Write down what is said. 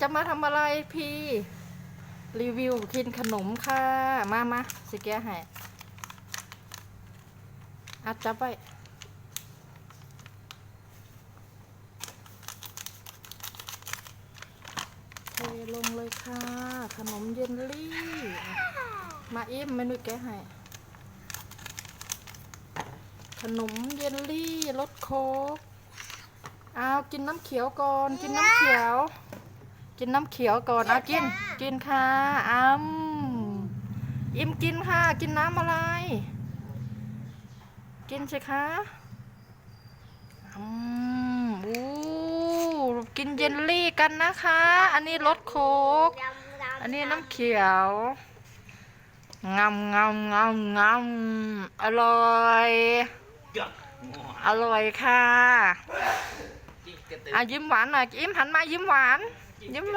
จะมาทำอะไรพี่ รีวิวกินขนมค่ะ มามาสิแกให้อัดจับไปเทลงเลยค่ะ ขนมเยลลี่ มาอิ่มเมนูแกให้ขนมเยลลี่รสโค้ก เอากินน้ำเขียวก่อน กินน้ำเขียว กินน้ำเขียวก่อนเอากิน กินค่ะอ้ำอิ่มกินค่ะ กินน้ำอะไร กินสิคะอืมอู้กินเยลลี่กันนะคะ อันนี้รสโค้กอันนี้น้ำเขียวงำงำงำงำอร่อย อร่อยค่ะอะยิ้มหวานหน่อย ยิ้มหันมายิ้มหวาน 你们